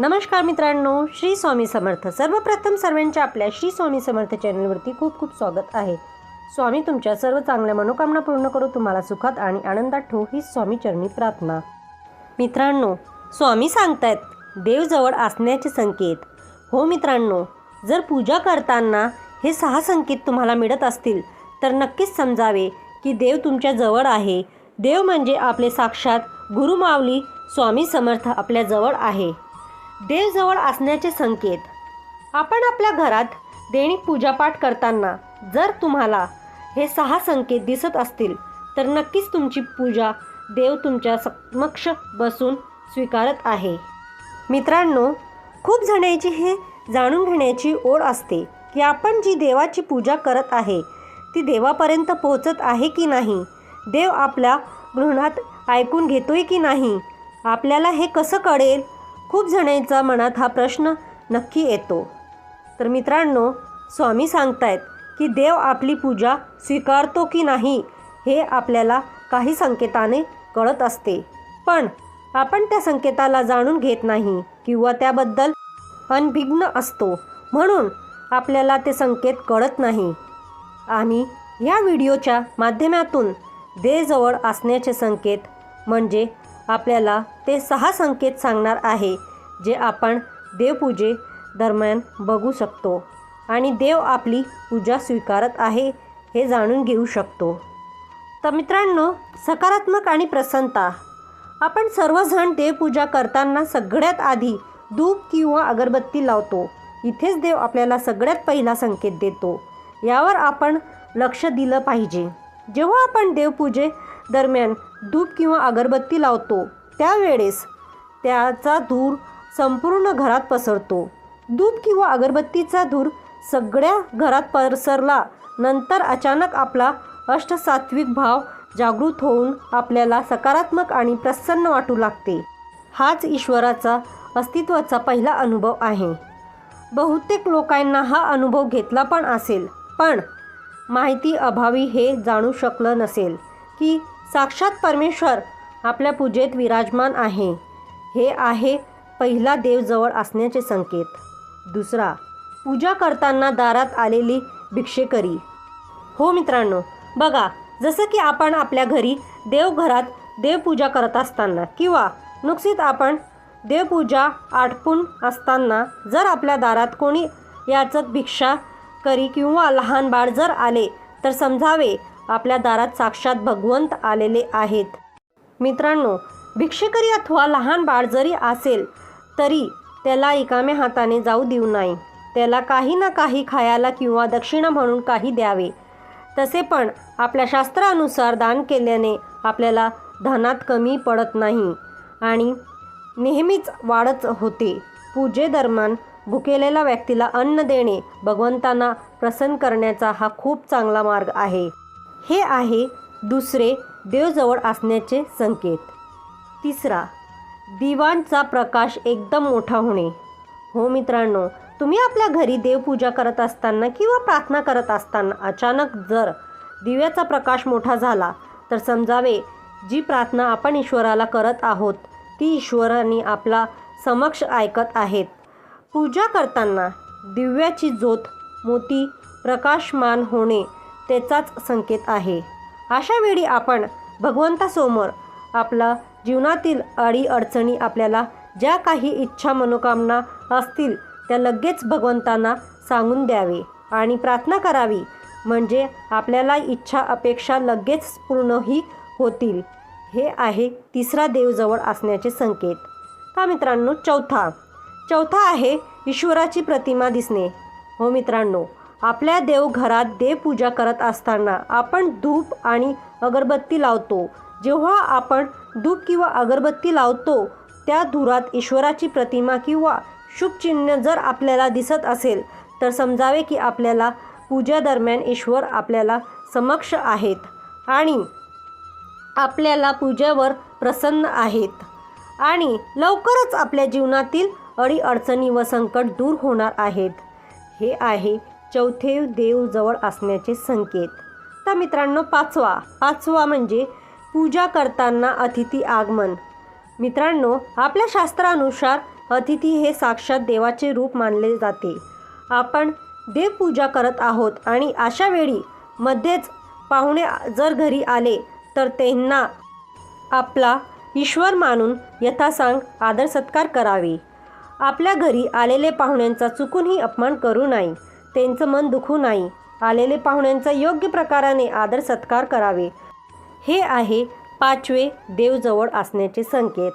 नमस्कार मित्रांनो श्री स्वामी समर्थ. सर्वप्रथम सर्वांच्या आपल्या श्री स्वामी समर्थ चॅनलवरती खूप खूप स्वागत आहे. स्वामी तुमच्या सर्व चांगल्या मनोकामना पूर्ण करू तुम्हाला सुखात आणि आनंदात ठेवू ही स्वामी चरणी प्रार्थना. मित्रांनो स्वामी सांगतायत देवजवळ असण्याचे संकेत. हो मित्रांनो जर पूजा करताना हे सहा संकेत तुम्हाला मिळत असतील तर नक्कीच समजावे की देव तुमच्या जवळ आहे. देव म्हणजे आपले साक्षात गुरुमावली स्वामी समर्थ आपल्या जवळ आहे. देव जवळ असण्याचे संकेत. आपण आपल्या घरात दैनिक पूजापाठ करताना जर तुम्हाला हे सहा संकेत दिसत असतील तर नक्कीच तुमची पूजा देव तुमच्या समक्ष बसून स्वीकारत आहे. मित्रांनो खूप जणांची हे जाणून घेण्याची ओढ असते की आपण जी देवाची पूजा करत आहे ती देवापर्यंत पोहोचत आहे की नाही? देव आपल्या गृहात ऐकून घेतोय की नाही? आपल्याला हे कसं कळेल? खूप जणांचा मनात हा प्रश्न नक्की येतो. तर मित्रांनो स्वामी सांगतायत की देव आपली पूजा स्वीकारतो की नाही हे आपल्याला काही संकेताने कळत असते. पण आपण त्या संकेताला जाणून घेत नाही किंवा त्याबद्दल अनभिज्ञ असतो म्हणून आपल्याला ते संकेत कळत नाही. आणि या व्हिडिओच्या माध्यमातून देवजवळ असण्याचे संकेत म्हणजे आपल्याला ते सहा संकेत सांगणार आहे जे आपण देवपूजे दरम्यान बघू शकतो. आणि देव आपली पूजा स्वीकारत आहे हे जाणून घेऊ शकतो. तर मित्रांनो सकारात्मक आणि प्रसन्नता. आपण सर्वजण देवपूजा करताना सगळ्यात आधी धूप किंवा अगरबत्ती लावतो. इथेच देव आपल्याला सगळ्यात पहिला संकेत देतो. यावर आपण लक्ष दिलं पाहिजे. जेव्हा आपण देवपूजे दरम्यान धूप किंवा अगरबत्ती लावतो. त्यावेळेस त्याचा धूर संपूर्ण घरात पसरतो. धूप किंवा अगरबत्तीचा धूर सगळ्या घरात पसरला नंतर अचानक आपला अष्टसात्विक भाव जागृत होऊन आपल्याला सकारात्मक आणि प्रसन्न वाटू लागते. हाच ईश्वराचा अस्तित्वाचा पहिला अनुभव आहे. बहुतेक लोकांना हा अनुभव घेतला पण असेल पण माहिती अभावी हे जाणू शकलं नसेल की साक्षात परमेश्वर आपल्या पूजेत विराजमान आहे. हे आहे पहिला देवजवळ असण्याचे संकेत. दुसरा पूजा करताना दारात आलेली भिक्षेकरी. हो मित्रांनो बघा जसं की आपण आपल्या घरी देवघरात देवपूजा करत असताना किंवा नुकसीत आपण देवपूजा आटपून असताना जर आपल्या दारात कोणी याचत भिक्षा करी किंवा लहान बाळ जर आले तर समजावे आपल्या दारात साक्षात भगवंत आलेले आहेत. मित्रांनो भिक्षेकरी अथवा लहान बाळ जरी असेल तरी त्याला रिकाम्या हाताने जाऊ देऊ नये. त्याला काही ना काही खायला किंवा दक्षिणा म्हणून काही द्यावे. तसे पण आपल्या शास्त्रानुसार दान केल्याने आपल्याला धनात कमी पडत नाही आणि नेहमीच वाढच होते. पूजेदरम्यान भुकेलेल्या व्यक्तीला अन्न देणे भगवंतांना प्रसन्न करण्याचा हा खूप चांगला मार्ग आहे. हे आहे दुसरे देवजवळ असण्याचे संकेत. तिसरा दिवाणचा प्रकाश एकदम मोठा होणे. हो मित्रांनो तुम्ही आपल्या घरी देवपूजा करत असताना किंवा प्रार्थना करत असताना अचानक जर दिव्याचा प्रकाश मोठा झाला तर समजावे जी प्रार्थना आपण ईश्वराला करत आहोत ती ईश्वराने आपला समक्ष ऐकत आहेत. पूजा करताना दिव्याची ज्योत मोती प्रकाशमान होणे त्याचाच संकेत आहे. अशा वेळी आपण भगवंतासमोर आपला जीवनातील अडी अडचणी आपल्याला ज्या काही इच्छा मनोकामना असतील त्या लगेच भगवंतांना सांगून द्यावे आणि प्रार्थना करावी. म्हणजे आपल्याला इच्छा अपेक्षा लगेच पूर्णही होतील. हे आहे तिसरा देवजवळ असण्याचे संकेत. का मित्रांनो चौथा. चौथा आहे ईश्वराची प्रतिमा दिसणे. हो मित्रांनो आपल्या देवघरात देवपूजा करत असताना आपण धूप आणि अगरबत्ती लावतो. जेव्हा आपण धूप किंवा अगरबत्ती लावतो त्या धुरात ईश्वराची प्रतिमा किंवा शुभचिन्ह जर आपल्याला दिसत असेल तर समजावे की आपल्याला पूजेदरम्यान ईश्वर आपल्याला समक्ष आहेत आणि आपल्याला पूजेवर प्रसन्न आहेत. आणि लवकरच आपल्या जीवनातील अडीअडचणी व संकट दूर होणार आहेत. हे आहे चौथे देव जवळ असण्याचे संकेत. तर मित्रांनो पाचवा. पाचवा म्हणजे पूजा करताना अतिथी आगमन. मित्रांनो आपल्या शास्त्रानुसार अतिथी हे साक्षात देवाचे रूप मानले जाते. आपण देवपूजा करत आहोत आणि अशा वेळी मध्येच पाहुणे जर घरी आले तर त्यांना आपला ईश्वर मानून यथासांग आदर सत्कार करावे. आपल्या घरी आलेले पाहुण्यांचा चुकूनही अपमान करू नये. त्यांचं मन दुखू नाही. आलेले पाहुण्यांचा योग्य प्रकाराने आदर सत्कार करावे. हे आहे पाचवे देवजवळ असण्याचे संकेत.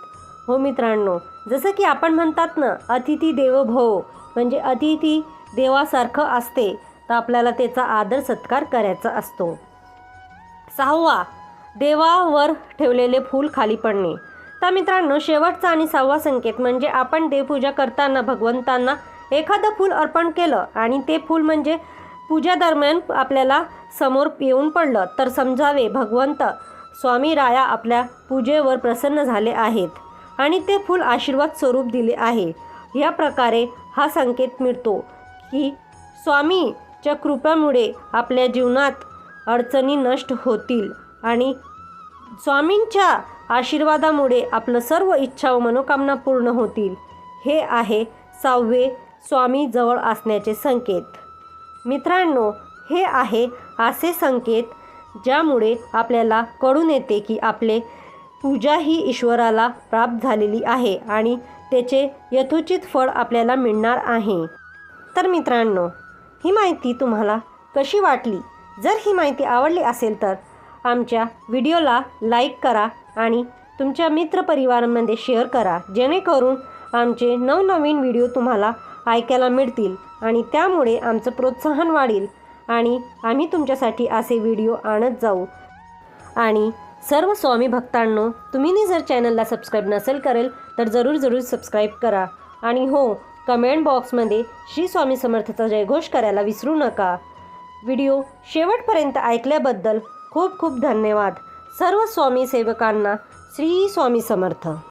हो मित्रांनो जसं की आपण म्हणतात ना अतिथी देवभव म्हणजे अतिथी देवासारखं असते तर आपल्याला त्याचा आदर सत्कार करायचा असतो. सहावा देवावर ठेवलेले फूल खाली पडणे. तर मित्रांनो शेवटचा आणि सहावा संकेत म्हणजे आपण देवपूजा करताना भगवंतांना एखादं फूल अर्पण केलं आणि ते फूल म्हणजे पूजा दरम्यान आपल्याला समोर येऊन पडलं तर समजावे भगवंत स्वामी राया आपल्या पूजेवर प्रसन्न झाले आहेत आणि ते फूल आशीर्वाद स्वरूप दिले आहे. या प्रकारे हा संकेत मिळतो की स्वामीच्या कृपेमुळे आपल्या जीवनात अडचणी नष्ट होतील आणि स्वामींच्या आशीर्वादामुळे आपलं सर्व इच्छा व मनोकामना पूर्ण होतील. हे आहे सहावे स्वामी जवळ असण्याचे संकेत. मित्रांनो हे आहे असे संकेत ज्यामुळे आपल्याला कळून येते की आपले पूजा ही ईश्वराला प्राप्त झालेली आहे आणि त्याचे यथोचित फळ आपल्याला मिळणार आहे. तर मित्रांनो ही माहिती तुम्हाला कशी वाटली? जर ही माहिती आवडली असेल तर आमच्या व्हिडिओला लाईक करा आणि तुमच्या मित्रपरिवारांमध्ये शेअर करा जेणेकरून आमचे नवनवीन व्हिडिओ तुम्हाला ऐकायला मिळतील आणि त्यामुळे आमचं प्रोत्साहन वाढेल आणि आम्ही तुमच्यासाठी असे व्हिडिओ आणत जाऊ. आणि सर्व स्वामी भक्तांनो तुम्हीनी जर चॅनलला सबस्क्राईब नसेल करेल तर जरूर जरूर सबस्क्राईब करा. आणि हो कमेंट बॉक्समध्ये श्री स्वामी समर्थाचा जयघोष करायला विसरू नका. व्हिडिओ शेवटपर्यंत ऐकल्याबद्दल खूप खूप धन्यवाद. सर्व स्वामी सेवकांना श्री स्वामी समर्थ.